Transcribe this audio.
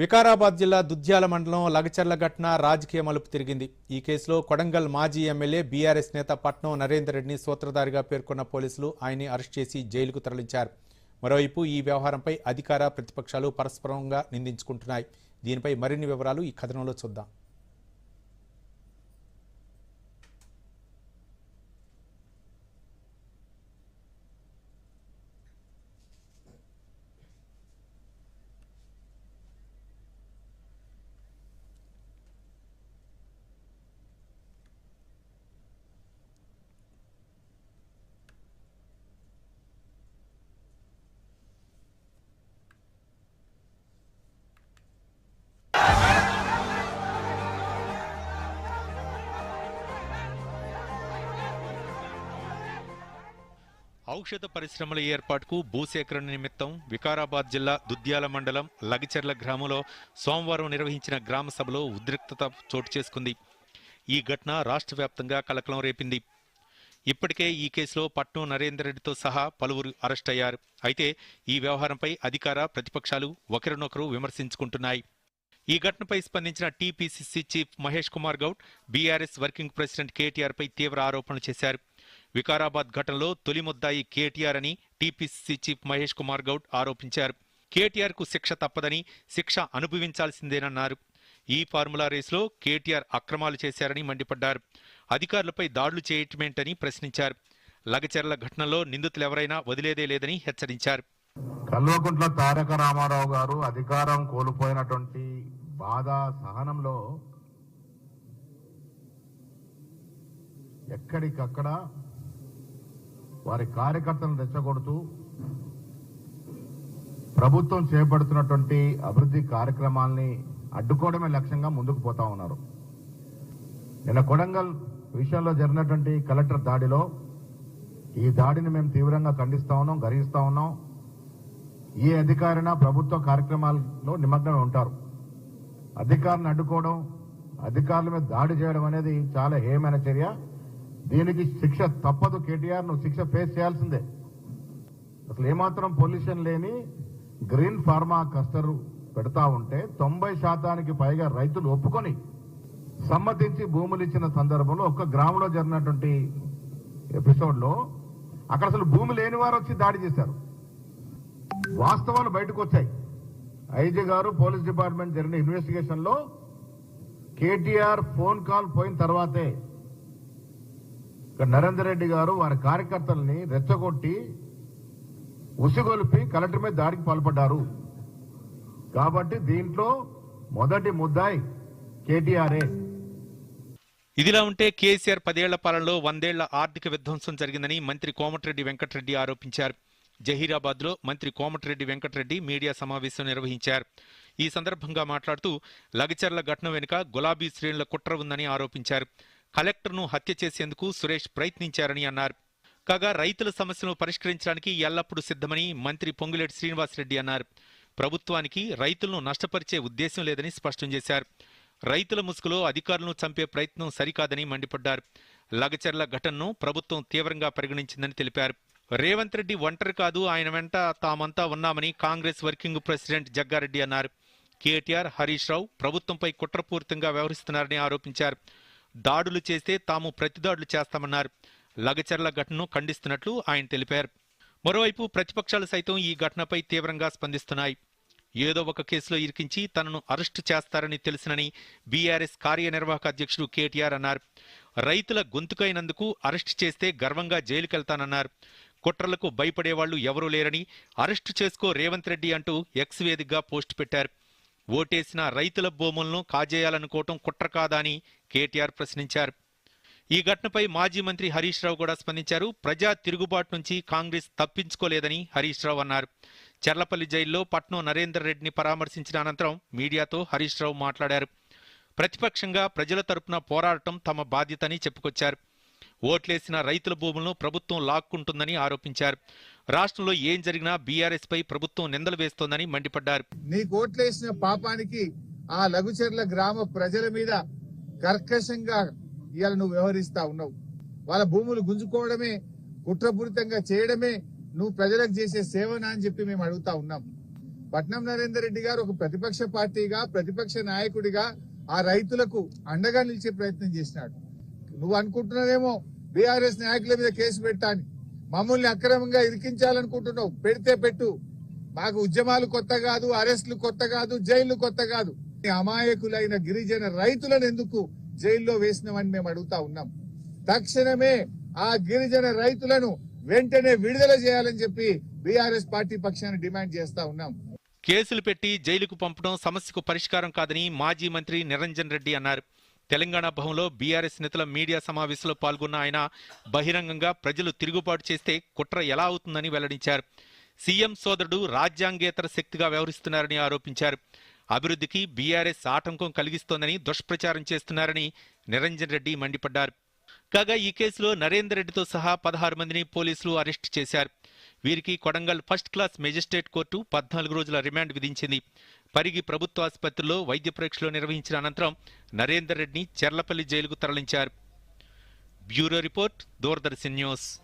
వికారాబాద్ జిల్లా దుద్యాల మండలం లగచర్ల ఘటన రాజకీయ మలుపు తిరిగింది. ఈ కేసులో కొడంగల్ మాజీ ఎమ్మెల్యే బీఆర్ఎస్ నేత పట్నం నరేందర్ రెడ్డిని సూత్రధారిగా పేర్కొన్న పోలీసులు ఆయన్ని అరెస్ట్ చేసి జైలుకు తరలించారు. మరోవైపు ఈ వ్యవహారంపై అధికార ప్రతిపక్షాలు పరస్పరంగా నిందించుకుంటున్నాయి. దీనిపై మరిన్ని వివరాలు ఈ కథనంలో చూద్దాం. ఔషధ పరిశ్రమల ఏర్పాటుకు భూసేకరణ నిమిత్తం వికారాబాద్ జిల్లా దుద్యాల మండలం లగిచెర్ల గ్రామంలో సోమవారం నిర్వహించిన గ్రామ సభలో ఉద్రిక్తత చోటు చేసుకుంది. ఈ ఘటన రాష్ట్ర వ్యాప్తంగా కలకలం రేపింది. ఇప్పటికే ఈ కేసులో పట్నం నరేందర్ రెడ్డితో సహా పలువురు అరెస్ట్ అయ్యారు. అయితే ఈ వ్యవహారంపై అధికార ప్రతిపక్షాలు ఒకరినొకరు విమర్శించుకుంటున్నాయి. ఈ ఘటనపై స్పందించిన TPCC chief Mahesh Kumar Goud BRS working president కేటీఆర్పై తీవ్ర ఆరోపణలు చేశారు. వికారాబాద్ ఘటనలో తొలి ముద్దాయి కేటీఆర్ అని టీపీసీసీ చీఫ్ మహేష్ కుమార్ గౌడ్ ఆరోపించారు. కేటీఆర్కు శిక్ష తప్పదని శిక్ష అనుభవించాల్సిందేనన్నారు. ఈ ఫార్ములా రేసులో కేటీఆర్ అక్రమాలు చేశారని మండిపడ్డారు. అధికారులపై దాడులు చేయటమేంటని ప్రశ్నించారు. లగచెర్ల ఘటనలో నిందితులెవరైనా వదిలేదే లేదని హెచ్చరించారు. కల్వకుంట్ల తారక రామారావు గారు అధికారం కోల్పోయినటువంటి బాధ సహనంలో ఎక్కడికక్కడ వారి కార్యకర్తలను రెచ్చగొడుతూ ప్రభుత్వం చేపడుతున్నటువంటి అభివృద్ధి కార్యక్రమాల్ని అడ్డుకోవడమే లక్ష్యంగా ముందుకు పోతా ఉన్నారు. నిన్న కొడంగల్ విషయంలో జరిగినటువంటి కలెక్టర్ దాడిలో ఈ దాడిని మేము తీవ్రంగా ఖండిస్తా ఉన్నాం గర్హిస్తా ఉన్నాం. ఏ అధికారైనా ప్రభుత్వ కార్యక్రమాల్లో నిమగ్నమై ఉంటారు. అధికారులను అడ్డుకోవడం అధికారుల మీద దాడి చేయడం అనేది చాలా హేయమైన చర్య. దీనికి శిక్ష తప్పదు కేటీఆర్ నువ్వు శిక్ష ఫేస్ చేయాల్సిందే. అసలు ఏమాత్రం పొల్యూషన్ లేని గ్రీన్ ఫార్మా కస్టర్ పెడతా ఉంటే తొంభై శాతానికి పైగా రైతులు ఒప్పుకొని సమ్మతించి భూములు ఇచ్చిన సందర్భంలో ఒక్క గ్రామంలో జరిగినటువంటి ఎపిసోడ్లో అక్కడ అసలు భూమి లేని వారు వచ్చి దాడి చేశారు. వాస్తవాలు బయటకు వచ్చాయి. ఐజీ గారు పోలీస్ డిపార్ట్మెంట్ జరిగిన ఇన్వెస్టిగేషన్లో కేటీఆర్ ఫోన్ కాల్ పోయిన తర్వాతే నరేందర్ రెడ్డి గారు వారి కార్యకర్తల్ని రెచ్చగొట్టి ఉసిగొలిపి కలెక్టర్ మీద దాడికి పాల్పడ్డారు. కాబట్టి దీంట్లో మొదటి ముద్దాయి కేటీఆర్ఏ ఇదిలా ఉంటే కేసీఆర్ పదేళ్ళ పాలనలో వందేళ్ళ ఆర్థిక విధ్వంసం జరిగిందని మంత్రి కోమటిరెడ్డి వెంకటరెడ్డి ఆరోపించారు. జహీరాబాద్లో మంత్రి కోమటిరెడ్డి వెంకటరెడ్డి మీడియా సమావేశం నిర్వహించారు. ఈ సందర్భంగా మాట్లాడుతూ లగచర్ల ఘటన వెనుక గులాబీ శ్రేణుల కుట్ర ఉందని ఆరోపించారు. కలెక్టర్ను హత్య చేసేందుకు సురేష్ ప్రయత్నించారని అన్నారు. కాగా రైతుల సమస్యలను పరిష్కరించడానికి ఎల్లప్పుడూ సిద్ధమని మంత్రి పొంగులేటి శ్రీనివాసరెడ్డి అన్నారు. ప్రభుత్వానికి రైతులను నష్టపరిచే ఉద్దేశం లేదని స్పష్టం చేశారు. రైతుల ముసుగులో అధికారులను చంపే ప్రయత్నం సరికాదని మండిపడ్డారు. లగచర్ల ఘటనను ప్రభుత్వం తీవ్రంగా పరిగణించిందని తెలిపారు. రేవంత్ రెడ్డి ఒంటరి కాదు ఆయన వెంట తామంతా ఉన్నామని కాంగ్రెస్ వర్కింగ్ ప్రెసిడెంట్ జగ్గారెడ్డి అన్నారు. కేటీఆర్ హరీష్ రావు ప్రభుత్వంపై కుట్రపూరితంగా వ్యవహరిస్తున్నారని ఆరోపించారు. దాడులు చేస్తే తాము ప్రతిదాడులు చేస్తామన్నారు. లగచర్ల ఘటనను ఖండిస్తున్నట్లు ఆయన తెలిపారు. మరోవైపు ప్రతిపక్షాలు సైతం ఈ ఘటనపై తీవ్రంగా స్పందిస్తున్నాయి. ఏదో ఒక కేసులో ఇరికించి తనను అరెస్టు చేస్తారని తెలిసినని బీఆర్ఎస్ కార్యనిర్వాహక అధ్యక్షుడు కేటీఆర్ అన్నారు. రైతుల గొంతుకైనందుకు అరెస్టు చేస్తే గర్వంగా జైలుకెళ్తానన్నారు. కుట్రలకు భయపడేవాళ్ళు ఎవరూ లేరని అరెస్టు చేసుకో రేవంత్ రెడ్డి అంటూ ఎక్స్ వేదికగా పోస్ట్ పెట్టారు. ఓటేసిన రైతుల భూములను కాజేయాలనుకోవటం కుట్ర కాదా అని కేటీఆర్ ప్రశ్నించారు. ఈ ఘటనపై మాజీ మంత్రి హరీష్ రావు కూడా స్పందించారు. ప్రజా తిరుగుబాటు నుంచి కాంగ్రెస్ తప్పించుకోలేదని హరీష్ రావు అన్నారు. చర్లపల్లి జైల్లో పట్నం నరేందర్ రెడ్డిని పరామర్శించిన అనంతరం మీడియాతో హరీష్ రావు మాట్లాడారు. ప్రతిపక్షంగా ప్రజల తరపున పోరాడటం తమ బాధ్యతని చెప్పుకొచ్చారు. ఓట్లేసిన రైతుల భూములను ప్రభుత్వం లాక్కుంటుందని ఆరోపించారు. రాష్ట్రంలో ఏం జరిగినా బీఆర్ఎస్ పై ప్రభుత్వం నిందలు వేస్తోందని మండిపడ్డారు. నీకు ఓట్లేసిన పాపానికి ఆ లఘుచర్ల గ్రామ ప్రజల మీద కర్కశంగా ఇవాళ నువ్వు వ్యవహరిస్తా ఉన్నావు. వాళ్ళ భూములు గుంజుకోవడమే కుట్రపూరితంగా చేయడమే నువ్వు ప్రజలకు చేసే సేవనా అని చెప్పి మేము అడుగుతా ఉన్నాం. పట్నం నరేందర్ రెడ్డి గారు ఒక ప్రతిపక్ష పార్టీగా ప్రతిపక్ష నాయకుడిగా ఆ రైతులకు అండగా నిలిచే ప్రయత్నం చేసినాడు. నువ్వు అనుకుంటున్నావేమో బీఆర్ఎస్ నాయకుల మీద కేసు పెట్టాని మమ్మల్ని అక్రమంగా ఇరికించాలనుకుంటున్నావు. పెడితే పెట్టు. మాకు ఉద్యమాలు కొత్త కాదు అరెస్టులు కొత్త కాదు జైళ్ళు కొత్త కాదు. అమాయకులైన గిరిజన రైతులను ఎందుకు జైల్లో వేసినామని మేము అడుగుతా ఉన్నాం. తక్షణమే ఆ గిరిజన రైతులను వెంటనే విడుదల చేయాలని చెప్పి బీఆర్ఎస్ పార్టీ పక్షాన్ని డిమాండ్ చేస్తా ఉన్నాం. కేసులు పెట్టి జైలుకు పంపడం సమస్యకు పరిష్కారం కాదని మాజీ మంత్రి నిరంజన్ రెడ్డి అన్నారు. తెలంగాణ భవన్లో బీఆర్ఎస్ నేతల మీడియా సమావేశంలో పాల్గొన్న ఆయన బహిరంగంగా ప్రజలు తిరుగుబాటు చేస్తే కుట్ర ఎలా అవుతుందని వెల్లడించారు. సీఎం సోదరుడు రాజ్యాంగేతర శక్తిగా వ్యవహరిస్తున్నారని ఆరోపించారు. అభివృద్ధికి బీఆర్ఎస్ ఆటంకం కలిగిస్తోందని దుష్ప్రచారం చేస్తున్నారని నిరంజన్ రెడ్డి మండిపడ్డారు. కాగా ఈ కేసులో నరేందర్ రెడ్డితో సహా పదహారు మందిని పోలీసులు అరెస్టు చేశారు. వీరికి Kodangal first class magistrate court పద్నాలుగు రోజుల రిమాండ్ విధించింది. పరిగి ప్రభుత్వ ఆసుపత్రిలో వైద్య పరీక్షలు నిర్వహించిన అనంతరం నరేందర్ రెడ్డిని చెర్లపల్లి జైలుకు తరలించారు. Bureau report Doordarshan news.